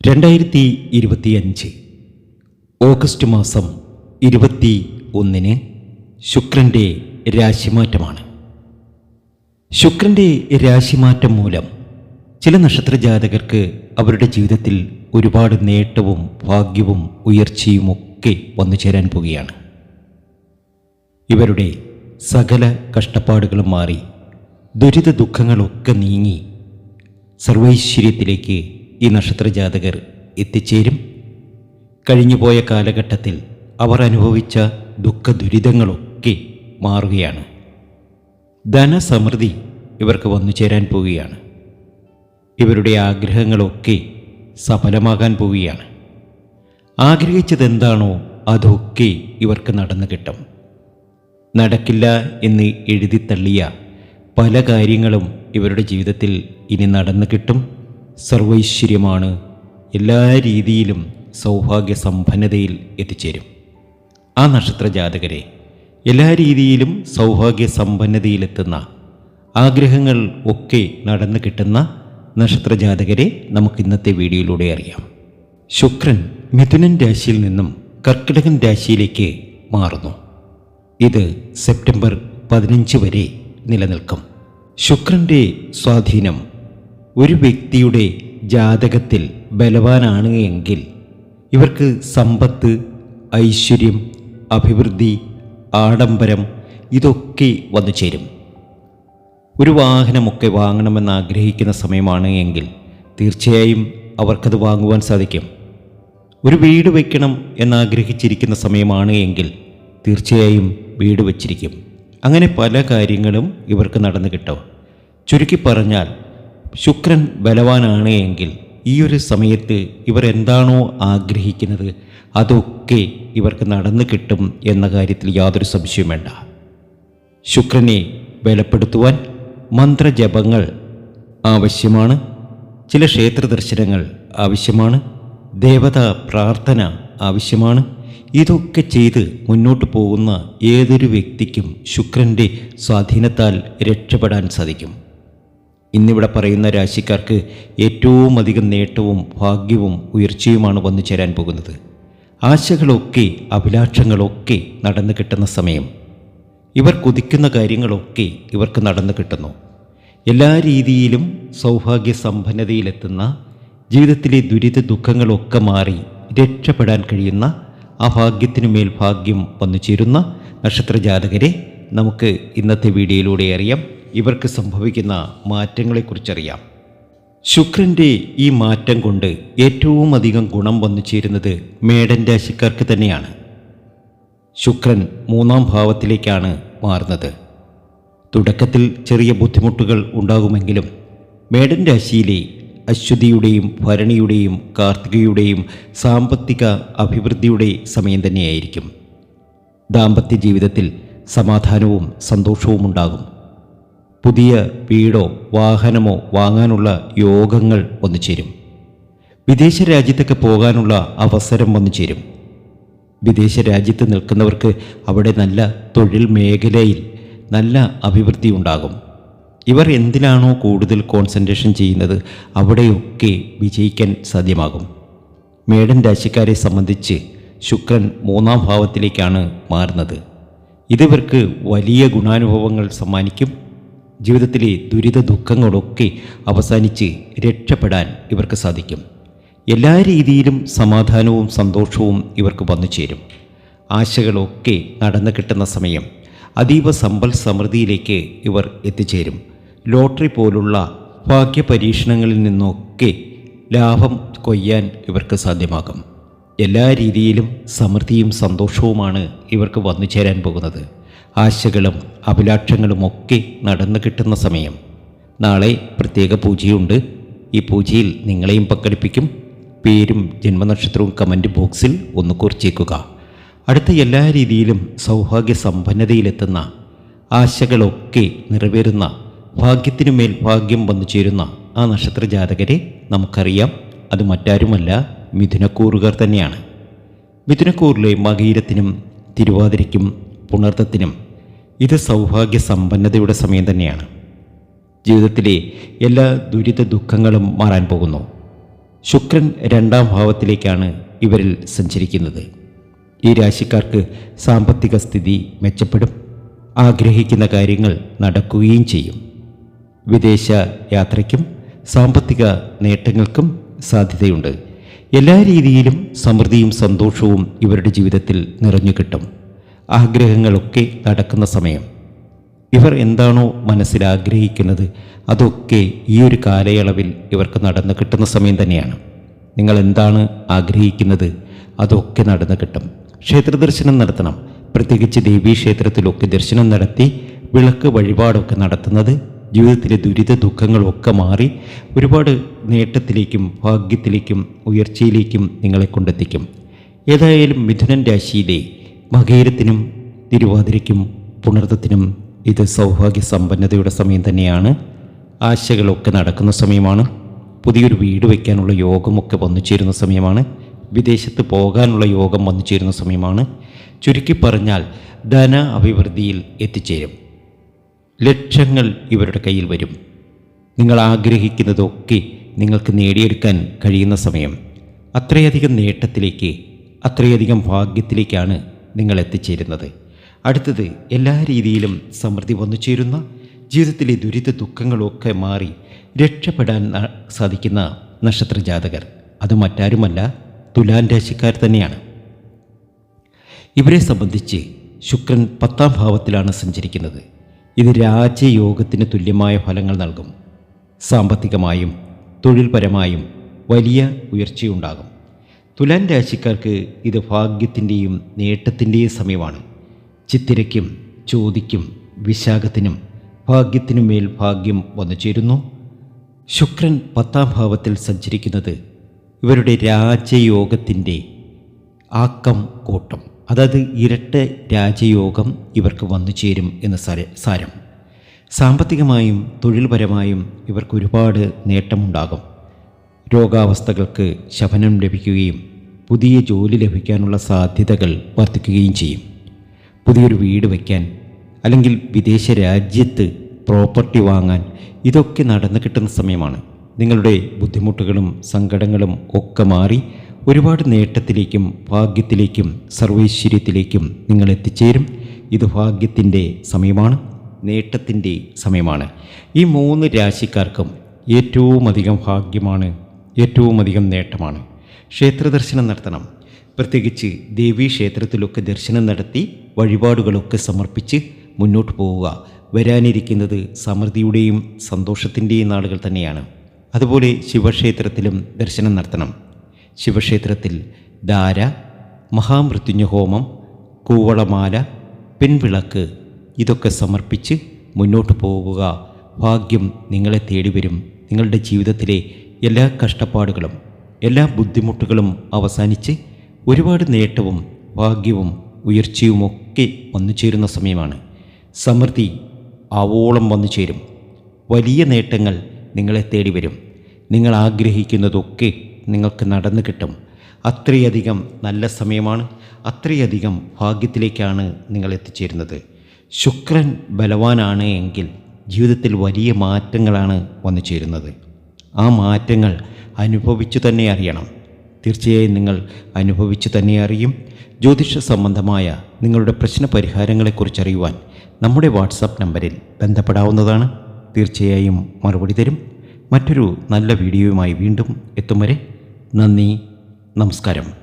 രണ്ടായിരത്തി ഇരുപത്തിയഞ്ച് ഓഗസ്റ്റ് മാസം ഇരുപത്തി ഒന്നിന് ശുക്രന്റെ രാശിമാറ്റമാണ്. ശുക്രന്റെ രാശിമാറ്റം മൂലം ചില നക്ഷത്രജാതകർക്ക് അവരുടെ ജീവിതത്തിൽ ഒരുപാട് നേട്ടവും ഭാഗ്യവും ഉയർച്ചയും ഒക്കെ വന്നു ചേരാൻ പോവുകയാണ് ഇവരുടെ സകല കഷ്ടപ്പാടുകളും മാറി ദുരിത ദുഃഖങ്ങളൊക്കെ നീങ്ങി സർവൈശ്വര്യത്തിലേക്ക് ഈ നക്ഷത്രജാതകർ എത്തിച്ചേരും. കഴിഞ്ഞുപോയ കാലഘട്ടത്തിൽ അവർ അനുഭവിച്ച ദുഃഖ ദുരിതങ്ങളൊക്കെ മാറുകയാണ്. ധനസമൃദ്ധി ഇവർക്ക് വന്നു ചേരാൻ പോവുകയാണ്. ഇവരുടെ ആഗ്രഹങ്ങളൊക്കെ സഫലമാകാൻ പോവുകയാണ്. ആഗ്രഹിച്ചതെന്താണോ അതൊക്കെ ഇവർക്ക് നടന്നു കിട്ടും. നടക്കില്ല എന്ന് എഴുതി തള്ളിയ പല കാര്യങ്ങളും ഇവരുടെ ജീവിതത്തിൽ ഇനി നടന്നു കിട്ടും. സർവൈശ്വര്യമാണ്. എല്ലാ രീതിയിലും സൗഭാഗ്യ സമ്പന്നതയിൽ എത്തിച്ചേരും. ആ നക്ഷത്ര ജാതകരെ എല്ലാ രീതിയിലും സൗഭാഗ്യ സമ്പന്നതയിലെത്തുന്ന ആഗ്രഹങ്ങൾ ഒക്കെ നടന്നു കിട്ടുന്ന നക്ഷത്ര ജാതകരെ നമുക്ക് ഇന്നത്തെ വീഡിയോയിലൂടെ അറിയാം. ശുക്രൻ മിഥുനൻ രാശിയിൽ നിന്നും കർക്കിടകൻ രാശിയിലേക്ക് മാറുന്നു. ഇത് സെപ്റ്റംബർ പതിനഞ്ച് വരെ നിലനിൽക്കും. ശുക്രന്റെ സ്വാധീനം ഒരു വ്യക്തിയുടെ ജാതകത്തിൽ ബലവാനാണ് എങ്കിൽ ഇവർക്ക് സമ്പത്ത് ഐശ്വര്യം അഭിവൃദ്ധി ആഡംബരം ഇതൊക്കെ വന്നു ചേരും. ഒരു വാഹനമൊക്കെ വാങ്ങണമെന്ന് ആഗ്രഹിക്കുന്ന സമയമാണ് എങ്കിൽ തീർച്ചയായും അവർക്കത് വാങ്ങുവാൻ സാധിക്കും. ഒരു വീട് വയ്ക്കണം എന്നാഗ്രഹിച്ചിരിക്കുന്ന സമയമാണ് എങ്കിൽ തീർച്ചയായും വീട് വച്ചിരിക്കും. അങ്ങനെ പല കാര്യങ്ങളും ഇവർക്ക് നടന്നു കിട്ടും. ചുരുക്കി പറഞ്ഞാൽ ശുക്രൻ ബലവാനാണ് എങ്കിൽ ഈ ഒരു സമയത്ത് ഇവർ എന്താണോ ആഗ്രഹിക്കുന്നത് അതൊക്കെ ഇവർക്ക് നടന്നു കിട്ടും എന്ന കാര്യത്തിൽ യാതൊരു സംശയവും വേണ്ട. ശുക്രനെ ബലപ്പെടുത്തുവാൻ മന്ത്രജപങ്ങൾ ആവശ്യമാണ്. ചില ക്ഷേത്ര ദർശനങ്ങൾ ആവശ്യമാണ്. ദേവതാ പ്രാർത്ഥന ആവശ്യമാണ്. ഇതൊക്കെ ചെയ്ത് മുന്നോട്ട് പോകുന്ന ഏതൊരു വ്യക്തിക്കും ശുക്രന്റെ സ്വാധീനത്താൽ രക്ഷപ്പെടാൻ സാധിക്കും. ഇന്നിവിടെ പറയുന്ന രാശിക്കാർക്ക് ഏറ്റവും അധികം നേട്ടവും ഭാഗ്യവും ഉയർച്ചയുമാണ് വന്നു ചേരാൻ പോകുന്നത്. ആശകളൊക്കെ അഭിലാഷങ്ങളൊക്കെ നടന്നു കിട്ടുന്ന സമയം. ഇവർ കുതിക്കുന്ന കാര്യങ്ങളൊക്കെ ഇവർക്ക് നടന്നു കിട്ടുന്നു. എല്ലാ രീതിയിലും സൗഭാഗ്യ സമ്പന്നതയിലെത്തുന്ന ജീവിതത്തിലെ ദുരിത ദുഃഖങ്ങളൊക്കെ മാറി രക്ഷപ്പെടാൻ കഴിയുന്ന ആ ഭാഗ്യത്തിനു മേൽ ഭാഗ്യം വന്നു ചേരുന്ന നക്ഷത്രജാതകരെ നമുക്ക് ഇന്നത്തെ വീഡിയോയിലൂടെ അറിയാം. ഇവർക്ക് സംഭവിക്കുന്ന മാറ്റങ്ങളെക്കുറിച്ചറിയാം. ശുക്രന്റെ ഈ മാറ്റം കൊണ്ട് ഏറ്റവും അധികം ഗുണം വന്നു ചേരുന്നത് മേടൻ രാശിക്കാർക്ക് തന്നെയാണ്. ശുക്രൻ മൂന്നാം ഭാവത്തിലേക്കാണ് മാറുന്നത്. തുടക്കത്തിൽ ചെറിയ ബുദ്ധിമുട്ടുകൾ ഉണ്ടാകുമെങ്കിലും മേടൻ രാശിയിലെ അശ്വതിയുടെയും ഭരണിയുടെയും കാർത്തികയുടെയും സാമ്പത്തിക അഭിവൃദ്ധിയുടെ സമയം തന്നെയായിരിക്കും. ദാമ്പത്യ ജീവിതത്തിൽ സമാധാനവും സന്തോഷവും ഉണ്ടാകും. പുതിയ വീടോ വാഹനമോ വാങ്ങാനുള്ള യോഗങ്ങൾ വന്നു ചേരും. വിദേശ രാജ്യത്തൊക്കെ പോകാനുള്ള അവസരം വന്നു ചേരും. വിദേശ രാജ്യത്ത് നിൽക്കുന്നവർക്ക് അവിടെ നല്ല തൊഴിൽ മേഖലയിൽ നല്ല അഭിവൃദ്ധി ഉണ്ടാകും. ഇവർ എന്തിനാണോ കൂടുതൽ കോൺസെൻട്രേഷൻ ചെയ്യുന്നത് അവിടെയൊക്കെ വിജയിക്കാൻ സാധ്യമാകും. മേടൻ രാശിക്കാരെ സംബന്ധിച്ച് ശുക്രൻ മൂന്നാം ഭാവത്തിലേക്കാണ് മാറുന്നത്. ഇതിവർക്ക് വലിയ ഗുണാനുഭവങ്ങൾ സമ്മാനിക്കും. ജീവിതത്തിലെ ദുരിത ദുഃഖങ്ങളൊക്കെ അവസാനിച്ച് രക്ഷപ്പെടാൻ ഇവർക്ക് സാധിക്കും. എല്ലാ രീതിയിലും സമാധാനവും സന്തോഷവും ഇവർക്ക് വന്നു ചേരും. ആശകളൊക്കെ നടന്നു കിട്ടുന്ന സമയം അതീവ സമ്പൽ സമൃദ്ധിയിലേക്ക് ഇവർ എത്തിച്ചേരും. ലോട്ടറി പോലുള്ള ഭാഗ്യ പരീക്ഷണങ്ങളിൽ നിന്നൊക്കെ ലാഭം കൊയ്യാൻ ഇവർക്ക് സാധ്യമാകും. എല്ലാ രീതിയിലും സമൃദ്ധിയും സന്തോഷവുമാണ് ഇവർക്ക് വന്നു ചേരാൻ പോകുന്നത്. ആശകളും അഭിലാഷങ്ങളും ഒക്കെ നടന്നു കിട്ടുന്ന സമയം. നാളെ പ്രത്യേക പൂജയുണ്ട്. ഈ പൂജയിൽ നിങ്ങളെയും പങ്കെടുപ്പിക്കും. പേരും ജന്മനക്ഷത്രവും കമന്റ് ബോക്സിൽ ഒന്ന് കുറിച്ചേക്കുക. അടുത്ത എല്ലാ രീതിയിലും സൗഭാഗ്യ സമ്പന്നതയിലെത്തുന്ന ആശകളൊക്കെ നിറവേറുന്ന ഭാഗ്യത്തിനു മേൽ ഭാഗ്യം വന്നു ചേരുന്ന ആ നക്ഷത്ര ജാതകരെ നമുക്കറിയാം. അത് മറ്റാരുമല്ല മിഥുനക്കൂറുകാർ തന്നെയാണ്. മിഥുനക്കൂറിലെ മകീരത്തിനും തിരുവാതിരയ്ക്കും പുണർത്തത്തിനും ഇത് സൗഭാഗ്യ സമ്പന്നതയുടെ സമയം തന്നെയാണ്. ജീവിതത്തിലെ എല്ലാ ദുരിത ദുഃഖങ്ങളും മാറാൻ പോകുന്നു. ശുക്രൻ രണ്ടാം ഭാവത്തിലേക്കാണ് ഇവരിൽ സഞ്ചരിക്കുന്നത്. ഈ രാശിക്കാർക്ക് സാമ്പത്തിക സ്ഥിതി മെച്ചപ്പെടും. ആഗ്രഹിക്കുന്ന കാര്യങ്ങൾ നടക്കുകയും ചെയ്യും. വിദേശ യാത്രയ്ക്കും സാമ്പത്തിക നേട്ടങ്ങൾക്കും സാധ്യതയുണ്ട്. എല്ലാ രീതിയിലും സമൃദ്ധിയും സന്തോഷവും ഇവരുടെ ജീവിതത്തിൽ നിറഞ്ഞു കിട്ടും. ആഗ്രഹങ്ങളൊക്കെ നടക്കുന്ന സമയം. ഇവർ എന്താണോ മനസ്സിൽ ആഗ്രഹിക്കുന്നത് അതൊക്കെ ഈ ഒരു കാലയളവിൽ ഇവർക്ക് നടന്നു കിട്ടുന്ന സമയം തന്നെയാണ്. നിങ്ങൾ എന്താണ് ആഗ്രഹിക്കുന്നത് അതൊക്കെ നടന്നു കിട്ടും. ക്ഷേത്ര ദർശനം നടത്തണം. പ്രത്യേകിച്ച് ദേവീ ക്ഷേത്രത്തിലൊക്കെ ദർശനം നടത്തി വിളക്ക് വഴിപാടൊക്കെ നടത്തുന്നത് ജീവിതത്തിലെ ദുരിത ദുഃഖങ്ങളൊക്കെ മാറി ഒരുപാട് നേട്ടത്തിലേക്കും ഭാഗ്യത്തിലേക്കും ഉയർച്ചയിലേക്കും നിങ്ങളെ കൊണ്ടെത്തിക്കും. ഏതായാലും മിഥുനൻ രാശിയിലെ മകേരത്തിനും തിരുവാതിരയ്ക്കും പുണർത്തത്തിനും ഇത് സൗഭാഗ്യ സമ്പന്നതയുടെ സമയം തന്നെയാണ്. ആശകളൊക്കെ നടക്കുന്ന സമയമാണ്. പുതിയൊരു വീട് വയ്ക്കാനുള്ള യോഗമൊക്കെ വന്നു ചേരുന്ന സമയമാണ്. വിദേശത്ത് പോകാനുള്ള യോഗം വന്നു ചേരുന്ന സമയമാണ്. ചുരുക്കി പറഞ്ഞാൽ ധന അഭിവൃദ്ധിയിൽ എത്തിച്ചേരും. ലക്ഷങ്ങൾ ഇവരുടെ കയ്യിൽ വരും. നിങ്ങൾ ആഗ്രഹിക്കുന്നതൊക്കെ നിങ്ങൾക്ക് നേടിയെടുക്കാൻ കഴിയുന്ന സമയം. അത്രയധികം നേട്ടത്തിലേക്ക് അത്രയധികം ഭാഗ്യത്തിലേക്കാണ് നിങ്ങൾ എത്തിച്ചേരുന്നത് അടുത്തത് എല്ലാ രീതിയിലും സമൃദ്ധി വന്നു ചേരുന്ന ജീവിതത്തിലെ ദുരിത ദുഃഖങ്ങളൊക്കെ മാറി രക്ഷപ്പെടാൻ സാധിക്കുന്ന നക്ഷത്ര ജാതകർ. അത് മറ്റാരുമല്ല തുലാൻ രാശിക്കാർ തന്നെയാണ്. ഇവരെ സംബന്ധിച്ച് ശുക്രൻ പത്താം ഭാവത്തിലാണ് സഞ്ചരിക്കുന്നത്. ഇത് രാജയോഗത്തിന് തുല്യമായ ഫലങ്ങൾ നൽകും. സാമ്പത്തികമായും തൊഴിൽപരമായും വലിയ ഉയർച്ചയുണ്ടാകും. തുലാൻ രാശിക്കാർക്ക് ഇത് ഭാഗ്യത്തിന്റെയും നേട്ടത്തിന്റെയും സമയമാണ്. ചിത്തിരയ്ക്കും ചോദിക്കും വിശാഖത്തിനും ഭാഗ്യത്തിനുമേൽ ഭാഗ്യം വന്നു ചേരുന്നു. ശുക്രൻ പത്താം ഭാവത്തിൽ സഞ്ചരിക്കുന്നത് ഇവരുടെ രാജയോഗത്തിന്റെ ആക്കം കൂട്ടം അതായത് ഇരട്ട രാജയോഗം ഇവർക്ക് വന്നു ചേരും എന്ന് സാരം. സാമ്പത്തികമായും തൊഴിൽപരമായും ഇവർക്ക് ഒരുപാട് നേട്ടമുണ്ടാകും. രോഗാവസ്ഥകൾക്ക് ശമനം ലഭിക്കുകയും പുതിയ ജോലി ലഭിക്കാനുള്ള സാധ്യതകൾ വർദ്ധിക്കുകയും ചെയ്യും. പുതിയൊരു വീട് വയ്ക്കാൻ അല്ലെങ്കിൽ വിദേശ രാജ്യത്ത് പ്രോപ്പർട്ടി വാങ്ങാൻ ഇതൊക്കെ നടന്നു കിട്ടുന്ന സമയമാണ്. നിങ്ങളുടെ ബുദ്ധിമുട്ടുകളും സങ്കടങ്ങളും ഒക്കെ മാറി ഒരുപാട് നേട്ടത്തിലേക്കും ഭാഗ്യത്തിലേക്കും സർവൈശ്വര്യത്തിലേക്കും നിങ്ങൾ എത്തിച്ചേരും. ഇത് ഭാഗ്യത്തിന്റെ സമയമാണ് നേട്ടത്തിന്റെ സമയമാണ്. ഈ മൂന്ന് രാശിക്കാർക്കും ഏറ്റവും അധികം ഭാഗ്യമാണ് ഏറ്റവും അധികം നേട്ടമാണ്. ക്ഷേത്ര ദർശനം നടത്തണം. പ്രത്യേകിച്ച് ദേവീ ക്ഷേത്രത്തിലൊക്കെ ദർശനം നടത്തി വഴിപാടുകളൊക്കെ സമർപ്പിച്ച് മുന്നോട്ട് പോവുക. വരാനിരിക്കുന്നത് സമൃദ്ധിയുടെയും സന്തോഷത്തിന്റെയും നാളുകൾ തന്നെയാണ്. അതുപോലെ ശിവക്ഷേത്രത്തിലും ദർശനം നടത്തണം. ശിവക്ഷേത്രത്തിൽ ധാര മഹാമൃത്യുഞ്ഞ ഹോമം കൂവളമാല പിൻവിളക്ക് ഇതൊക്കെ സമർപ്പിച്ച് മുന്നോട്ട് പോവുക. ഭാഗ്യം നിങ്ങളെ തേടി വരും നിങ്ങളുടെ ജീവിതത്തിലെ എല്ലാ കഷ്ടപ്പാടുകളും എല്ലാ ബുദ്ധിമുട്ടുകളും അവസാനിച്ച് ഒരുപാട് നേട്ടവും ഭാഗ്യവും ഉയർച്ചയുമൊക്കെ വന്നു ചേരുന്ന സമയമാണ്. സമൃദ്ധി ആവോളം വന്നു ചേരും. വലിയ നേട്ടങ്ങൾ നിങ്ങളെ തേടി വരും. നിങ്ങൾ ആഗ്രഹിക്കുന്നതൊക്കെ നിങ്ങൾക്ക് നടന്നു കിട്ടും. അത്രയധികം നല്ല സമയമാണ് അത്രയധികം ഭാഗ്യത്തിലേക്കാണ് നിങ്ങൾ എത്തിച്ചേരുന്നത്. ശുക്രൻ ബലവാനാണ് എങ്കിൽ ജീവിതത്തിൽ വലിയ മാറ്റങ്ങളാണ് വന്നു ചേരുന്നത്. ആ മാറ്റങ്ങൾ അനുഭവിച്ചു തന്നെ അറിയണം. തീർച്ചയായും നിങ്ങൾ അനുഭവിച്ചു തന്നെ അറിയും. ജ്യോതിഷ സംബന്ധമായ നിങ്ങളുടെ പ്രശ്ന പരിഹാരങ്ങളെക്കുറിച്ച് അറിയുവാൻ നമ്മുടെ വാട്സാപ്പ് നമ്പറിൽ ബന്ധപ്പെടാവുന്നതാണ്. തീർച്ചയായും മറുപടി തരും. മറ്റൊരു നല്ല വീഡിയോയുമായി വീണ്ടും എത്തും വരെ നന്ദി നമസ്കാരം.